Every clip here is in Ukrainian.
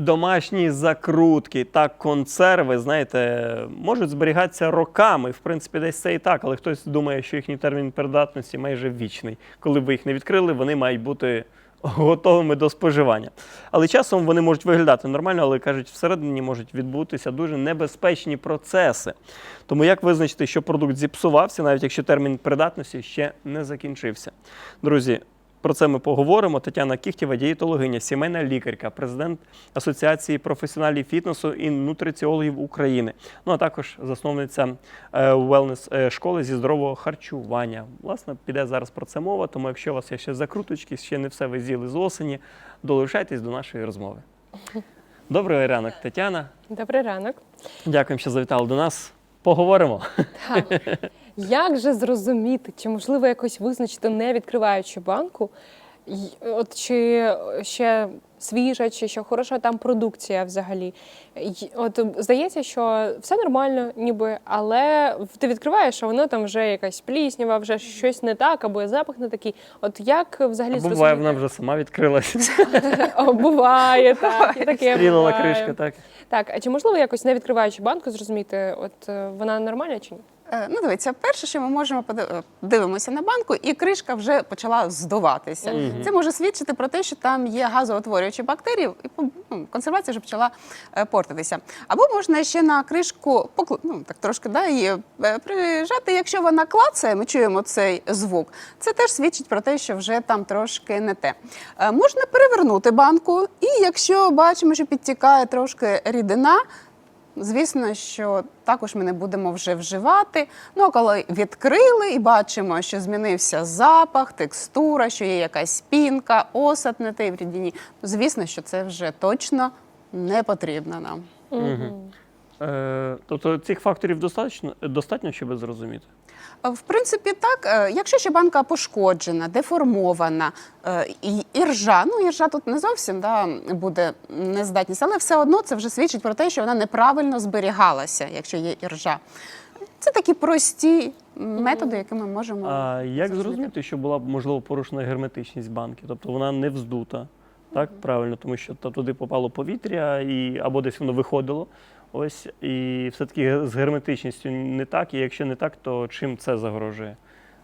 домашні закрутки та консерви, знаєте, можуть зберігатися роками. В принципі, десь це і так, але хтось думає, що їхній термін придатності майже вічний. Коли ви їх не відкрили, вони мають бути готовими до споживання. Але часом вони можуть виглядати нормально, але кажуть, всередині можуть відбутися дуже небезпечні процеси. Тому як визначити, що продукт зіпсувався, навіть якщо термін придатності ще не закінчився? Друзі, про це ми поговоримо. Тетяна Кіхтєва, дієтологиня, сімейна лікарка, президент Асоціації професіоналів фітнесу і нутриціологів України. Ну а також засновниця велнес школи зі здорового харчування. Власне, піде зараз про це мова. Тому, якщо у вас є ще закруточки, ще не все ви з'їли з осені, долучайтесь до нашої розмови. Добрий ранок, Тетяна. Добрий ранок. Дякуємо, що завітали до нас. Поговоримо. Так. Як же зрозуміти, чи можливо якось визначити, не відкриваючи банку, от чи ще свіжа, чи ще хороша там продукція взагалі? От здається, що все нормально, ніби, але ти відкриваєш, а воно там вже якась пліснява, вже щось не так, або запах не такий. От як взагалі Буває, зрозуміти? вона вже сама відкрилася. Буває, так. І таке Стрілила кришка, так. Так, а чи можливо якось не відкриваючи банку, зрозуміти, от е, вона нормальна чи ні? Е, Ну, дивіться, перше, що ми можемо е, дивимося на банку, і кришка вже почала здуватися. Мгм. Це може свідчити про те, що там є газоутворюючі бактерії, і ну, консервація вже почала е, портитися. Або можна ще на кришку покл... ну, так трошки да, її прижати. Якщо вона клацає, ми чуємо цей звук. Це теж свідчить про те, що вже там трошки не те. Можна перевернути банку, і якщо бачимо, що підтікає трошки рідина. Звісно, що також ми не будемо вже вживати. Ну а коли відкрили і бачимо, що змінився запах, текстура, що є якась пінка, осад на тій в рідині, звісно, що це вже точно не потрібно нам. Угу. Е, тобто цих факторів достатньо, достатньо, щоб зрозуміти. Е, В принципі, так, е, якщо ще банка пошкоджена, деформована, е, і іржа, ну іржа тут не зовсім да, буде нездатність, але все одно це вже свідчить про те, що вона неправильно зберігалася, якщо є іржа. Це такі прості методи, які ми можемо. А як зрозуміти. що була б можливо порушена герметичність банки? Тобто вона не вздута, так правильно, тому що туди попало повітря, і або десь воно виходило. Ось і все-таки з герметичністю не так. І якщо не так, то чим це загрожує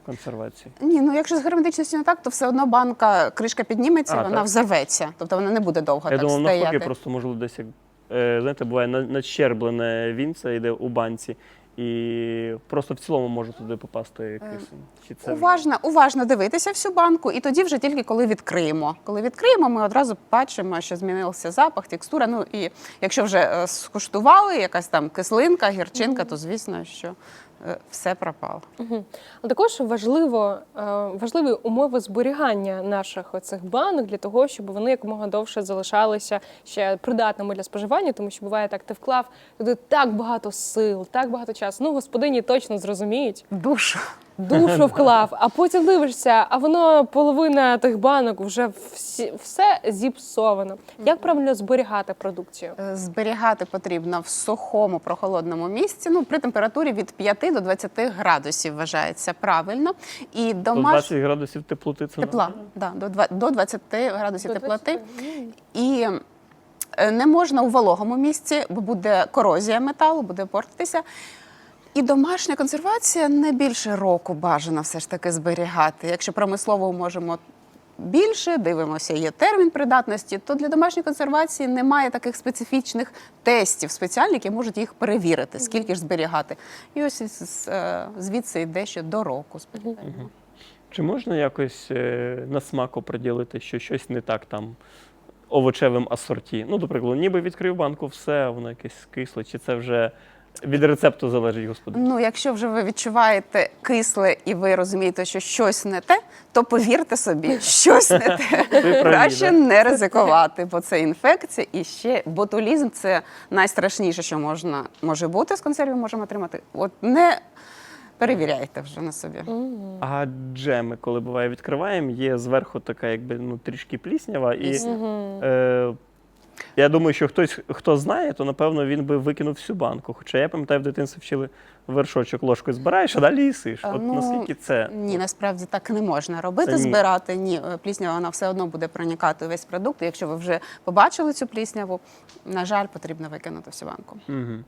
консервації? Ні, ну якщо з герметичністю не так, то все одно банка, кришка підніметься, А, вона так. взорветься. Тобто вона не буде довго Я так думав, стояти. навпаки, просто можливо десь як е, знаєте, буває на- надщерблене вінце йде у банці, і просто в цілому може туди попасти кисень. Чи це Уважно, уважно дивитися всю банку, і тоді вже тільки коли відкриємо. Коли відкриємо, ми одразу бачимо, що змінився запах, текстура. Ну і якщо вже е, скуштували, якась там кислинка, гірчинка, то звісно, що е, все пропало. Угу. А також важливо, е, важливі умови зберігання наших оцих банок для того, щоб вони якомога довше залишалися ще придатними для споживання, тому що буває так, ти вклав туди так багато сил, так багато часу. Ну, господині точно зрозуміють, Душу. Душу вклав, а потім дивишся, а воно половина тих банок вже всі, все зіпсовано. Як правильно зберігати продукцію? Е, Зберігати потрібно в сухому прохолодному місці. Ну при температурі від 5 до 20 градусів вважається правильно. І домаш... 20 градусів теплоти це тепла да, до два- до 20 градусів До теплоти. 20? М. І е, не можна у вологому місці, бо буде корозія металу, буде портитися. І домашня консервація не більше року бажано все ж таки зберігати. Якщо промислово можемо більше, дивимося, є термін придатності, то для домашньої консервації немає таких специфічних тестів спеціальних, які можуть їх перевірити, скільки ж зберігати. І ось е, звідси йде ще до року зберігаємо. Чи можна якось е, на смак оприділити, що щось не так там овочевим асорті? Ну, до прикладу, ніби відкрив банку, все, воно якесь кисле, чи це вже від рецепту залежить, господи? Ну, якщо вже ви відчуваєте кисле і ви розумієте, що щось не те, то повірте собі, щось не те. праві, Краще да. не ризикувати, бо це інфекція. І ще ботулізм це найстрашніше, що можна може бути з консервів, можемо отримати. От не перевіряйте вже на собі. А джеми, коли буває, відкриваємо, є зверху така, якби ну трішки пліснява, і Мгм. е, Я думаю, що хтось, хто знає, то напевно він би викинув всю банку. Хоча я пам'ятаю, в дитинстві вчили вершочок ложкою збираєш, а далі їсиш. От ну, наскільки це Ні, насправді так не можна робити, Це ні. збирати. Ні, е, пліснява вона все одно буде проникати у весь продукт. Якщо ви вже побачили цю плісняву, на жаль, потрібно викинути всю банку.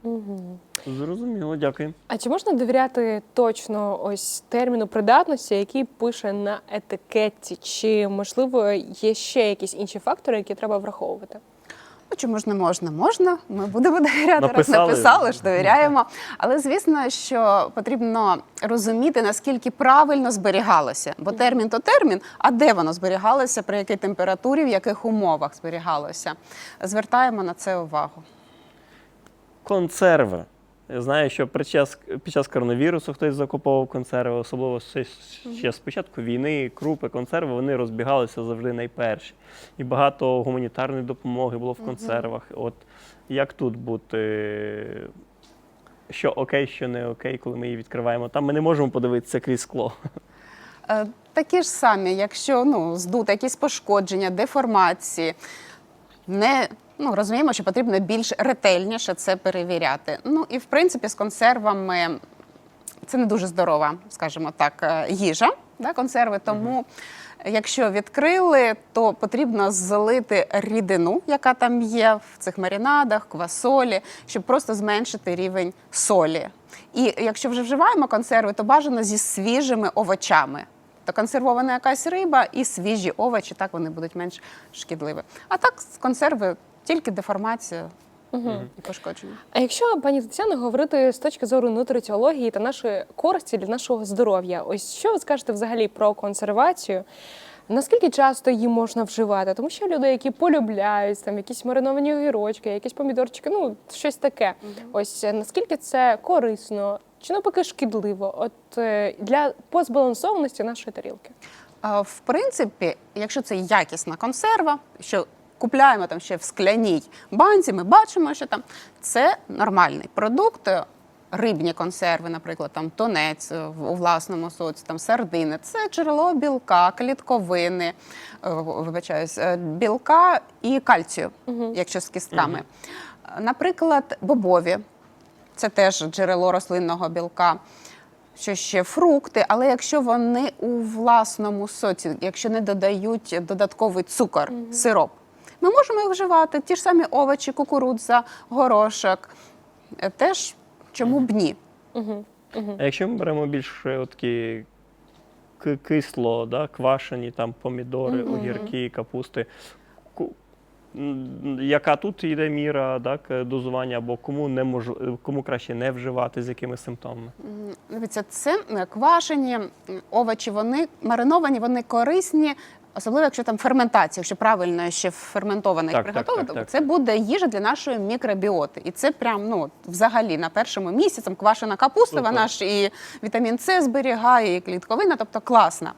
угу. зрозуміло, дякую. А чи можна довіряти точно ось терміну придатності, який пише на етикетці? Чи можливо є ще якісь інші фактори, які треба враховувати? Ну, чому ж не можна? Можна. Ми будемо довіряти. Раз Написали. написали ж, довіряємо. Але звісно, що потрібно розуміти, наскільки правильно зберігалося. Бо термін то термін, а де воно зберігалося, при якій температурі, в яких умовах зберігалося. Звертаємо на це увагу. Консерви. Я знаю, що під час, під час коронавірусу хтось закуповував консерви, особливо ще, ще з початку війни, крупи, консерви, вони розбігалися завжди найперші. І багато гуманітарної допомоги було в консервах. От як тут бути? Що окей, що не окей, коли ми її відкриваємо. Там ми не можемо подивитися крізь скло. Е, Такі ж самі, якщо ну, здути якісь пошкодження, деформації, не ну, розуміємо, що потрібно більш ретельніше це перевіряти. Ну і в принципі з консервами це не дуже здорова, скажімо так, е, їжа, да, консерви. Тому, якщо відкрили, то потрібно залити рідину, яка там є в цих маринадах, квасолі, щоб просто зменшити рівень солі. І якщо вже вживаємо консерви, то бажано зі свіжими овочами. То консервована якась риба і свіжі овочі, так вони будуть менш шкідливі. А так з консерви тільки деформація і пошкодження. А якщо пані Тетяно говорити з точки зору нутриціології та нашої користі для нашого здоров'я, ось що ви скажете взагалі про консервацію? Наскільки часто її можна вживати? Тому що люди, які полюбляють там якісь мариновані огірочки, якісь помідорчики, ну щось таке. Ось е, наскільки це корисно чи навпаки шкідливо? От е, для позбалансованості нашої тарілки. В принципі, якщо це якісна консерва, що купляємо там ще в скляній банці, ми бачимо, що там це нормальний продукт. Рибні консерви, наприклад, там тонець е, у власному соці, там сардини, це джерело білка, клітковини, е, вибачаюсь, е, білка і кальцію, якщо з кістками. Е, Наприклад, бобові, це теж джерело рослинного білка. Що ще фрукти, але якщо вони у власному соці, якщо не додають додатковий цукор, сироп, ми можемо їх вживати. Ті ж самі овочі, кукурудза, горошок. Е, Теж чому б ні? А якщо ми беремо більш е, такі кисло, да, квашені там помідори, огірки, капусти. Яка тут йде міра так, е, дозування, або кому не мож... кому краще не вживати, з якими симптомами? Дивіться, це е, квашені овочі, вони мариновані, вони корисні. Особливо, якщо там ферментація, якщо правильно ще ферментовано їх Так, так, так. це буде їжа для нашої мікробіоти. І це прям ну взагалі на першому місці там квашена капуста, Супер. вона ж і вітамін С зберігає, і клітковина, тобто класна.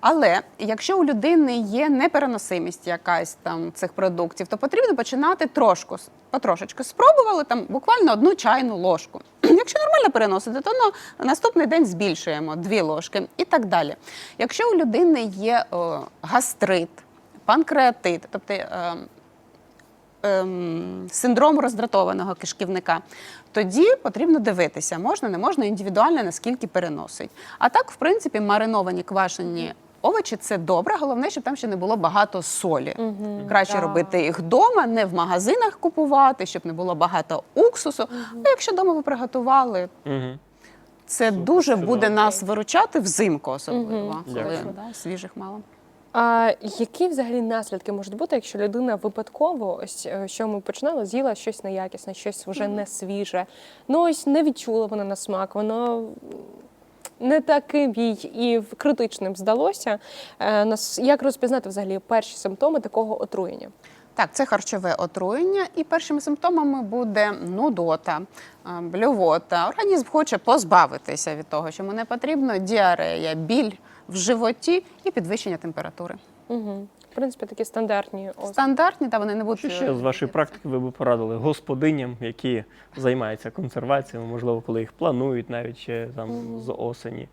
Але якщо у людини є непереносимість якась там цих продуктів, то потрібно починати трошку потрошечку. Спробували там буквально одну чайну ложку. Якщо нормально переносити, то на наступний день збільшуємо дві ложки і так далі. Якщо у людини є о, гастрит, панкреатит, тобто е, ем, синдром роздратованого кишківника, тоді потрібно дивитися, можна, не можна, індивідуально, наскільки переносить. А так, в принципі, мариновані квашені. Овочі це добре, головне, щоб там ще не було багато солі. Краще Да. робити їх вдома, не в магазинах купувати, щоб не було багато уксусу. А якщо вдома ви приготували, Угу. це дуже буде нас виручати взимку, особливо, коли Дякую. да, свіжих мало. А які взагалі наслідки можуть бути, якщо людина випадково, ось е, що ми починали, з'їла щось неякісне, щось вже не свіже. Ну ось не відчула вона на смак, воно не таким їй і критичним здалося. Е, Як розпізнати взагалі перші симптоми такого отруєння? Так, це харчове отруєння, і першими симптомами буде нудота, е, блювота. Організм хоче позбавитися від того, що не потрібно, діарея, біль в животі і підвищення температури. Угу. В принципі, такі стандартні. Стандартні, та вони не будуть. Що ще з вашої практики ви б порадили господиням, які займаються консерваціями, можливо, коли їх планують навіть ще там з осені.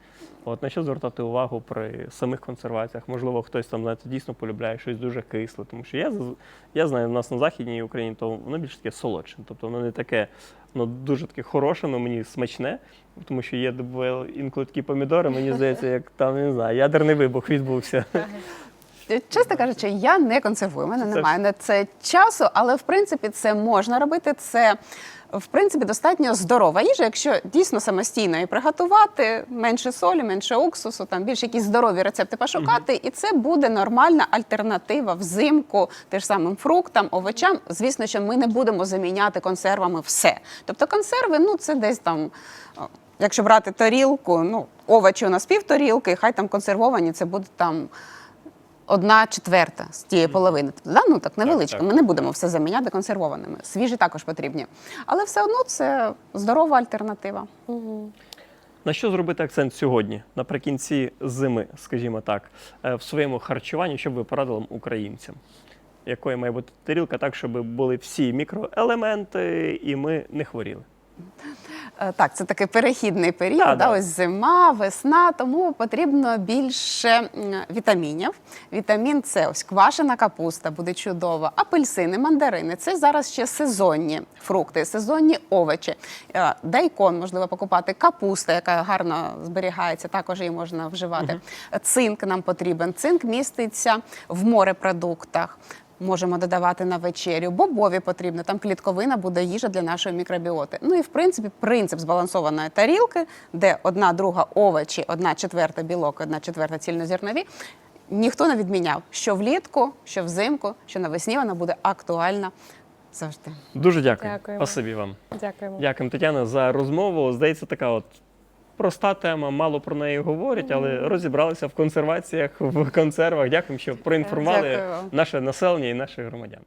От на що звертати увагу при самих консерваціях? Можливо, хтось там знаєте, дійсно полюбляє щось дуже кисле, тому що я заз- я знаю, в нас на західній Україні то воно більш таке солодше, тобто воно не таке, воно дуже таке хороше, але мені смачне, тому що є інколи такі помідори, мені здається, як там не знаю, ядерний вибух відбувся. Чесно кажучи, я не консервую. У мене Це немає на це часу, але в принципі це можна робити. Це в принципі достатньо здорова їжа, якщо дійсно самостійно і приготувати менше солі, менше уксусу, там більш якісь здорові рецепти пошукати, і це буде нормальна альтернатива взимку тим самим фруктам, овочам. Звісно, що ми не будемо заміняти консервами все. Тобто консерви, ну це десь там. Якщо брати тарілку, ну овочі у нас пів тарілки, хай там консервовані, це буде там одна четверта з тієї половини. Тобто, да? ну так невеличко. так. Ми не будемо все заміняти консервованими. Свіжі також потрібні. Але все одно це здорова альтернатива. На що зробити акцент сьогодні, наприкінці зими, скажімо так, е, в своєму харчуванні, щоб ви порадили українцям? Якою має бути тарілка, так, щоб були всі мікроелементи і ми не хворіли? Е, Так, це такий перехідний період, Да, да, ось зима, весна, тому потрібно більше вітамінів. Вітамін С, ось квашена капуста буде чудова, апельсини, мандарини. Це зараз ще сезонні фрукти, сезонні овочі. Е, Дайкон можливо покупати, капуста, яка гарно зберігається, також її можна вживати. Цинк нам потрібен. Цинк міститься в морепродуктах. Можемо додавати на вечерю. Бобові потрібно, там клітковина буде їжа для нашої мікробіоти. Ну і в принципі принцип збалансованої тарілки, де одна друга овочі, одна четверта білок, одна четверта цільнозернові. Ніхто не відміняв, що влітку, що взимку, що навесні вона буде актуальна завжди. Дуже дякую. Дякуємо. Спасибі вам. Дякуємо. Дякую, Тетяна, за розмову. Здається, така от проста тема, мало про неї говорять, але розібралися в консерваціях, в консервах. Дякую, що проінформували Дякую наше населення і наших громадян.